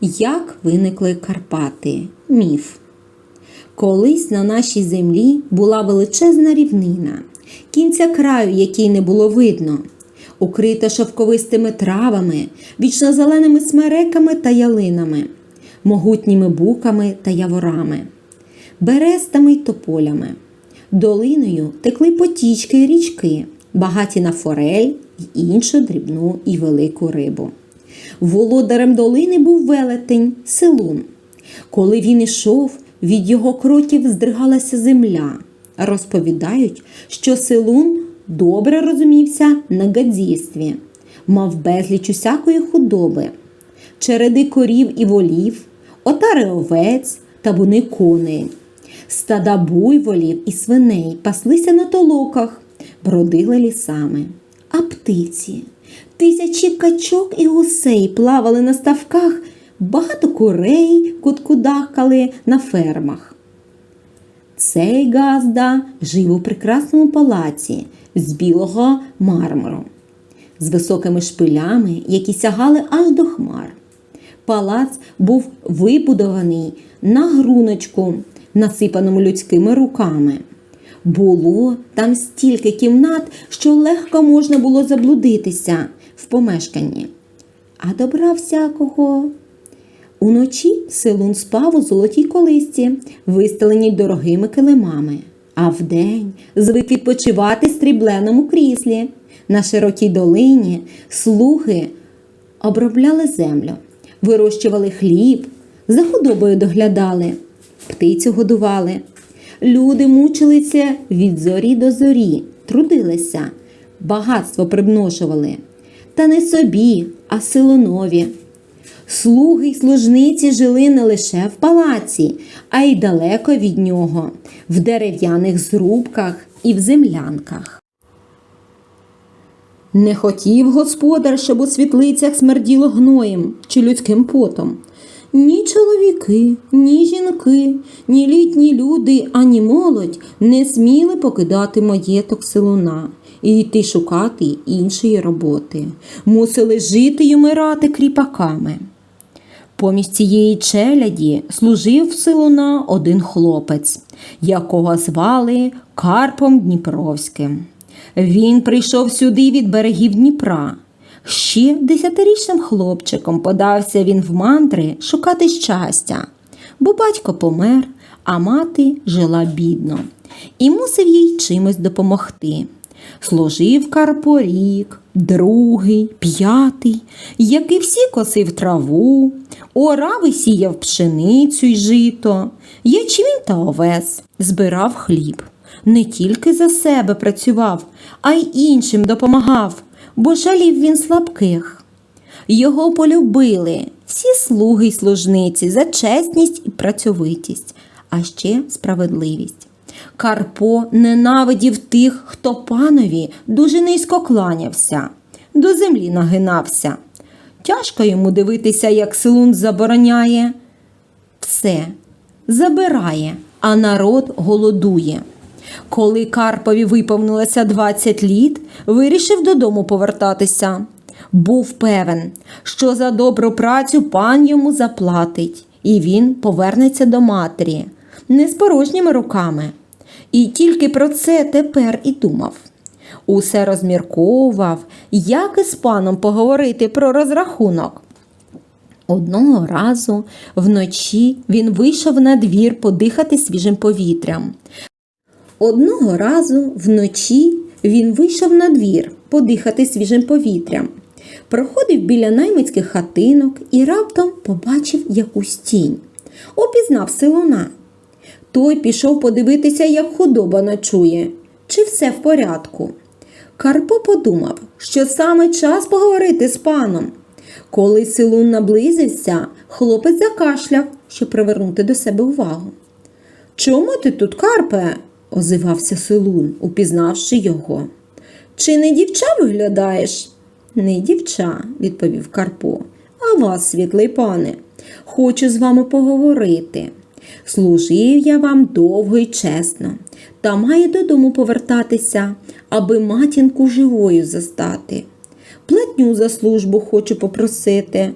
Як виникли Карпати? Міф. Колись на нашій землі була величезна рівнина, кінця краю, якій не було видно, укрита шовковистими травами, вічнозеленими смереками та ялинами, могутніми буками та яворами, берестами й тополями. Долиною текли потічки й річки, багаті на форель й іншу дрібну і велику рибу. Володарем долини був велетень Силун. Коли він ішов, від його кроків здригалася земля. Розповідають, що Силун добре розумівся на гадзійстві, мав безліч усякої худоби, череди корів і волів, отари овець, табуни коней. Стада буйволів і свиней паслися на толоках, бродили лісами. А птиці, тисячі качок і гусей плавали на ставках, багато курей куткудахкали на фермах. Цей Газда жив у прекрасному палаці з білого мармуру, з високими шпилями, які сягали аж до хмар. Палац був вибудований на груночку, насипаному людськими руками. Було там стільки кімнат, що легко можна було заблудитися в помешканні. А добра всякого. Уночі Силун спав у золотій колисці, вистеленій дорогими килимами, а вдень звик відпочивати в стрібленому кріслі. На широкій долині слуги обробляли землю, вирощували хліб, за худобою доглядали, птицю годували. Люди мучилися від зорі до зорі, трудилися, багатство примножували. Та не собі, а силонові. Слуги й служниці жили не лише в палаці, а й далеко від нього, в дерев'яних зрубках і в землянках. Не хотів господар, щоб у світлицях смерділо гноєм чи людським потом. Ні чоловіки, ні жінки, ні літні люди, ані молодь не сміли покидати маєток силуна і йти шукати іншої роботи. Мусили жити й умирати кріпаками. Поміж цієї челяді служив Силуна один хлопець, якого звали Карпом Дніпровським. Він прийшов сюди від берегів Дніпра. Ще десятирічним хлопчиком подався він в мандри шукати щастя, бо батько помер, а мати жила бідно і мусив їй чимось допомогти. Служив Карпо рік, другий, п'ятий, як і всі косив траву, орав і сіяв пшеницю й жито, ячмінь та овес, збирав хліб. Не тільки за себе працював, а й іншим допомагав, бо жалів він слабких. Його полюбили всі слуги й служниці за чесність і працьовитість, а ще справедливість. Карпо ненавидів тих, хто панові дуже низько кланявся, до землі нагинався. Тяжко йому дивитися, як Силун забороняє. Все забирає, а народ голодує. Коли Карпові виповнилося 20 літ, вирішив додому повертатися. Був певен, що за добру працю пан йому заплатить, і він повернеться до матері не з порожніми руками. І тільки про це тепер і думав. Усе розмірковував, як із паном поговорити про розрахунок. Одного разу вночі він вийшов на двір подихати свіжим повітрям. Одного разу вночі він вийшов на двір подихати свіжим повітрям. Проходив біля наймицьких хатинок і раптом побачив якусь тінь. Опізнав силуна. Той пішов подивитися, як худоба ночує, чи все в порядку. Карпо подумав, що саме час поговорити з паном. Коли силун наблизився, хлопець закашляв, щоб привернути до себе увагу. Чому ти тут, Карпе? озивався Силун, упізнавши його. Чи не дівча виглядаєш? Не дівча, відповів Карпо, а вас, світлий пане, хочу з вами поговорити. Служив я вам довго і чесно, та маю додому повертатися, аби матінку живою застати. Платню за службу хочу попросити.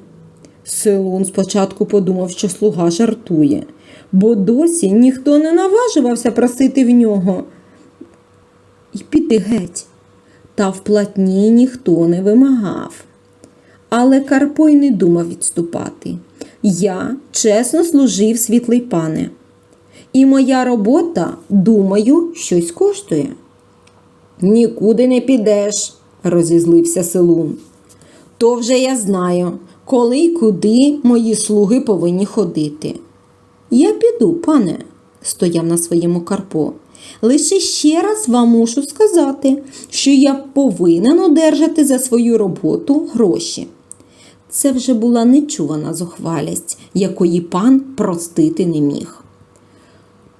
Селун спочатку подумав, що слуга жартує, бо досі ніхто не наважувався просити в нього і піти геть. Та в платні ніхто не вимагав. Але Карпо й не думав відступати. Я чесно служив, світлий пане. І моя робота, думаю, щось коштує. Нікуди не підеш, розізлився Селун. То вже я знаю, коли й куди мої слуги повинні ходити. Я піду, пане, стояв на своєму Карпо. Лише ще раз вам мушу сказати, що я повинен одержати за свою роботу гроші. Це вже була нечувана зухвалість, якої пан простити не міг.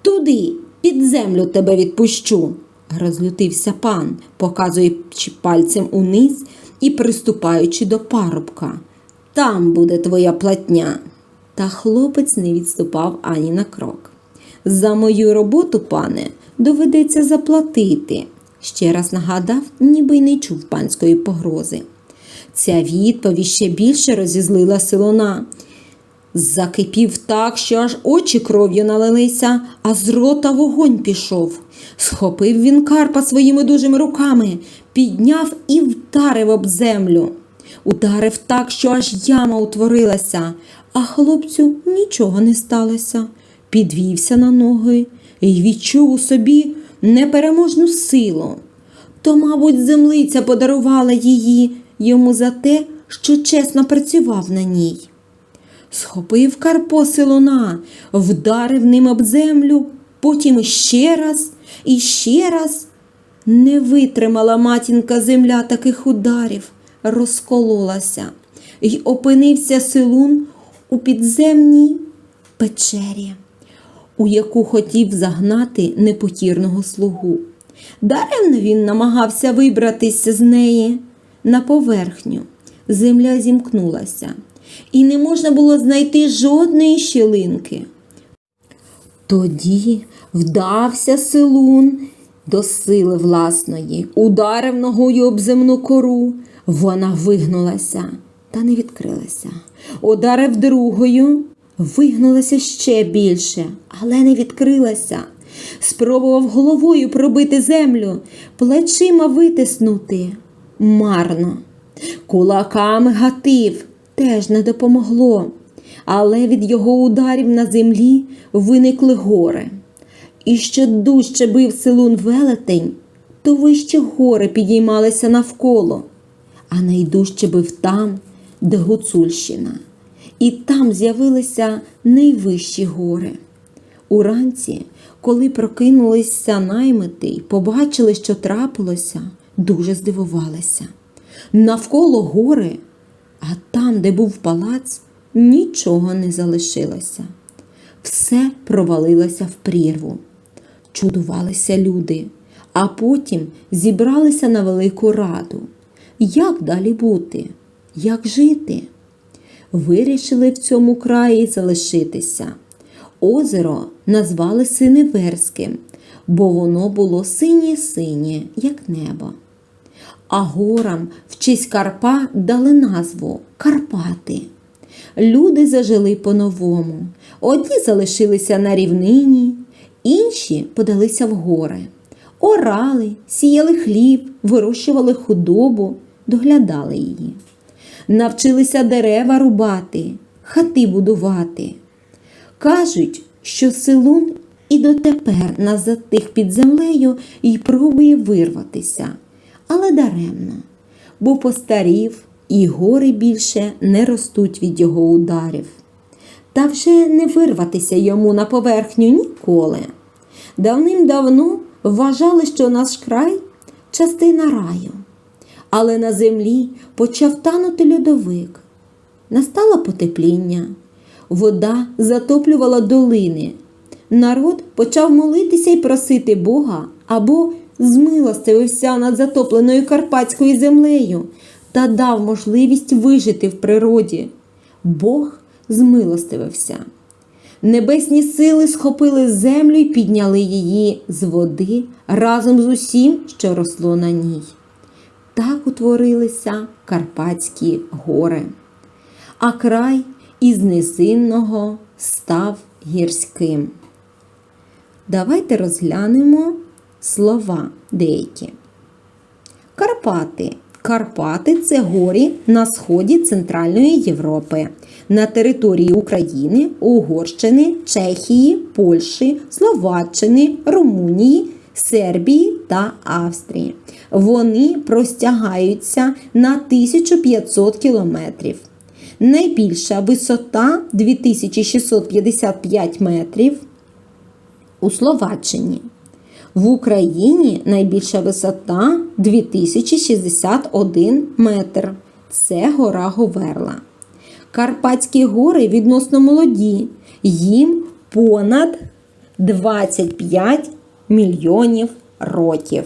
Туди, під землю тебе відпущу, розлютився пан, показуючи пальцем униз і приступаючи до парубка. Там буде твоя платня. Та хлопець не відступав ані на крок. За мою роботу, пане, доведеться заплатити, ще раз нагадав, ніби й не чув панської погрози. Ця відповідь ще більше розізлила Силона. Закипів так, що аж очі кров'ю налилися, а з рота вогонь пішов. Схопив він Карпа своїми дужими руками, підняв і вдарив об землю. Ударив так, що аж яма утворилася, а хлопцю нічого не сталося. Підвівся на ноги і відчув у собі непереможну силу. То, мабуть, землиця подарувала її йому за те, що чесно працював на ній. Схопив Карпо силуна, вдарив ним об землю, потім ще раз і ще раз. Не витримала матінка земля таких ударів, розкололася, й опинився силун у підземній печері, у яку хотів загнати непокірного слугу. Даремно він намагався вибратися з неї на поверхню. Земля зімкнулася, і не можна було знайти жодної щілинки. Тоді вдався силун до сили власної, ударив ногою об земну кору. Вона вигнулася та не відкрилася. Ударив другою, вигнулася ще більше, але не відкрилася. Спробував головою пробити землю, плечима витиснути. Марно. Кулаками гатив теж не допомогло, але від його ударів на землі виникли гори. І що дужче бив силун велетень, то вище гори підіймалися навколо, а найдужче бив там, де Гуцульщина. І там з'явилися найвищі гори. Уранці, коли прокинулися наймити й побачили, що трапилося, дуже здивувалися. Навколо гори, а там, де був палац, нічого не залишилося. Все провалилося в прірву. Чудувалися люди, а потім зібралися на велику раду. Як далі бути? Як жити? Вирішили в цьому краї залишитися. Озеро назвали Синеверським, бо воно було синє-синє, як небо. А горам в честь Карпа дали назву Карпати. Люди зажили по-новому. Одні залишилися на рівнині, інші подалися в гори. Орали, сіяли хліб, вирощували худобу, доглядали її. Навчилися дерева рубати, хати будувати. Кажуть, що селун і дотепер назад тих під землею і пробує вирватися, але даремно, бо постарів і гори більше не ростуть від його ударів. Та вже не вирватися йому на поверхню ніколи. Давним-давно вважали, що наш край частина раю, але на землі почав танути льодовик. Настало потепління, вода затоплювала долини. Народ почав молитися й просити Бога або змилостивився над затопленою карпатською землею та дав можливість вижити в природі. Бог змилостивився. Небесні сили схопили землю і підняли її з води разом з усім, що росло на ній. Так утворилися Карпатські гори. А край, із низинного став гірським. Давайте розглянемо слова деякі. Карпати. Карпати це горі на сході Центральної Європи, на території України, Угорщини, Чехії, Польщі, Словаччини, Румунії, Сербії та Австрії. Вони простягаються на 1500 кілометрів. Найбільша висота 2655 метрів у Словаччині. В Україні найбільша висота 2061 метр. Це гора Говерла. Карпатські гори відносно молоді. Їм понад 25 мільйонів років.